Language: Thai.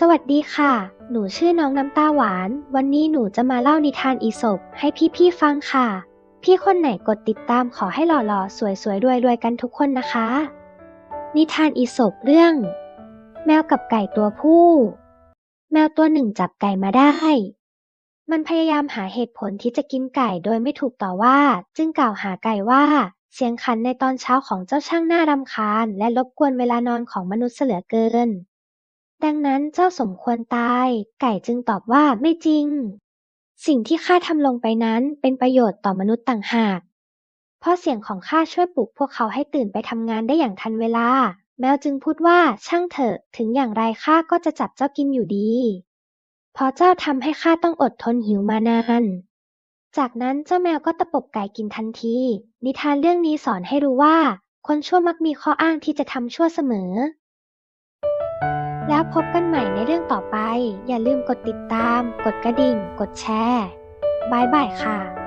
สวัสดีค่ะ หนูชื่อน้องน้ำตาหวาน วันนี้หนูจะมาเล่านิทานอีสปให้พี่ๆฟังค่ะ พี่คนไหนกดติดตามขอให้หล่อๆ สวยๆรวยๆ กันทุกคนนะคะ นิทานอีสปเรื่อง แมวกับไก่ตัวผู้ แมวตัวหนึ่งจับไก่มาได้ มันพยายามหาเหตุผลที่จะกินไก่โดยไม่ถูกต่อว่า จึงกล่าวหาไก่ว่าเสียงขันในตอนเช้าของเจ้าช่างน่ารำคาญ และรบกวนเวลานอนของมนุษย์เสือเกิน ดังนั้นเจ้าสมควรตาย ไก่จึงตอบว่าไม่จริง สิ่งที่ข้าทำลงไปนั้นเป็นประโยชน์ต่อมนุษย์ต่างหาก เพราะเสียงของข้าช่วยปลุกพวกเขาให้ตื่นไปทำงานได้อย่างทันเวลา แมวจึงพูดว่าช่างเถอะ ถึงอย่างไรข้าก็จะจับเจ้ากินอยู่ดี เพราะเจ้าทำให้ข้าต้องอดทนหิวมานานจากนั้นเจ้าแมวก็ตะปบไก่กินทันที นิทานเรื่องนี้สอนให้รู้ว่า คนชั่วมักมีข้ออ้างที่จะทำชั่วเสมอ แล้วพบกันใหม่ในเรื่องต่อไป อย่าลืมกดติดตาม กดกระดิ่ง กดแชร์บายบายค่ะ